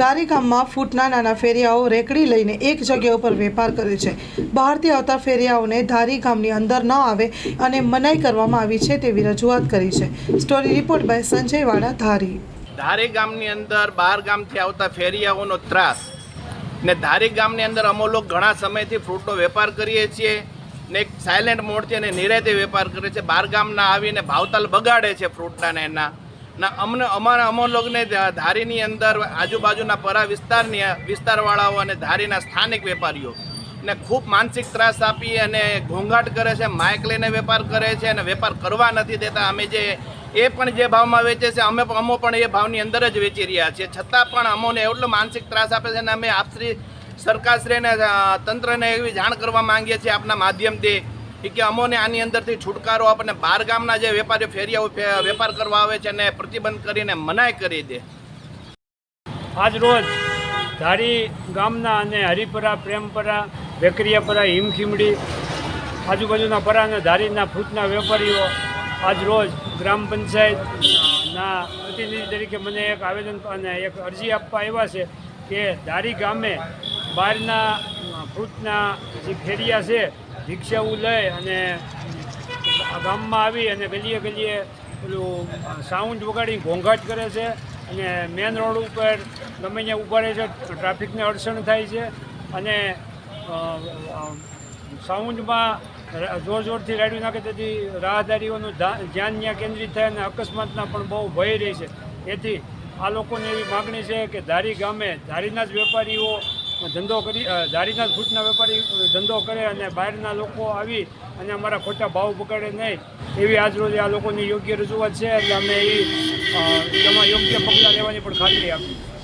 ગારી ગામમાં ફૂટના નાના ફેરિયાઓ રેકડી લઈને એક જગ્યા ઉપર વેપાર કરે છે. બહારથી આવતા ફેરિયાઓને ધારી ગામની અંદર ન આવે અને મનાઈ કરવામાં આવી છે તેવી રજૂઆત કરી છે. સ્ટોરી રિપોર્ટ બાય સંજય વાડા ધારી. ધારી ગામની અંદર બહાર ગામથી આવતા ફેરિયાઓનો ત્રાસ ને ધારી ગામની અંદર અમો લોકો ઘણા સમયથી ફ્રૂટનો વેપાર કરીએ છીએ ને એક સાયલેન્ટ મોડથી અને નિરાયતે વેપાર કરે છે. બહાર ગામના આવીને ભાવતાલ બગાડે છે ફ્રૂટના ને એના. ના, અમને, અમારા અમો લોકોને ધારીની અંદર આજુબાજુના પરા વિસ્તારની, વિસ્તારવાળાઓ અને ધારીના સ્થાનિક વેપારીઓ. ને ખૂબ માનસિક ત્રાસ આપી અને ઘોંઘાટ કરે છે, માઇક લઈને વેપાર કરે છે અને વેપાર કરવા નથી દેતા. અમે જે, એ પણ જે ભાવમાં વેચે છે, અમે પણ, અમો પણ એ ભાવની અંદર જ વેચી રહ્યા છીએ. છતાં પણ અમોને એટલો માનસિક ત્રાસ આપે છે અને અમે આપશ્રી સરકારશ્રીને તંત્રને એવી જાણ કરવા માંગીએ છીએ આપના માધ્યમથી ઈ કે અમોને આની અંદરથી છુટકારો આપણને બહાર ગામના જે વેપારીઓ, ફેરિયાઓ વેપાર કરવા આવે છે એને પ્રતિબંધ કરીને મનાઈ કરી દે. આજ રોજ ધારી ગામના અને હરિપરા, પ્રેમપરા, વેકરિયાપરા, હિમખીમડી, આજુબાજુના પરા અને ધારીના ફૂટના વેપારીઓ આજ રોજ ગ્રામ પંચાયતના પ્રતિનિધિ તરીકે મને એક આવેદન અને એક અરજી આપવા આવ્યા છે કે ધારી ગામે બહારના ફ્રૂટના જે ફેરિયા છે રિક્ષાઓ લઈ અને ગામમાં આવી અને ગલીએ ગલીએ પેલું સાઉન્ડ વગાડી, ઘોંઘાટ કરે છે અને મેન રોડ ઉપર ગમે ત્યાં ઊભા રહે છે, ટ્રાફિકને અડચણ થાય છે અને સાઉન્ડમાં જોર જોરથી રાડ્યું નાખે તેથી રાહદારીઓનું ધ્યાન ત્યાં કેન્દ્રિત થાય અને અકસ્માતના પણ બહુ ભય રહે છે. તેથી આ લોકોની એવી માગણી છે કે ધારી ગામે ધારીના જ વેપારીઓ ધંધો કરી દારીના ફૂટના વેપારી ધંધો કરે અને બહારના લોકો આવી અને અમારા ખોટા ભાવ પકડે નહીં. એવી આજરોજ આ લોકોની યોગ્ય રજૂઆત છે એટલે અમે એ તેમાં યોગ્ય પગલાં લેવાની પણ ખાતરી આપી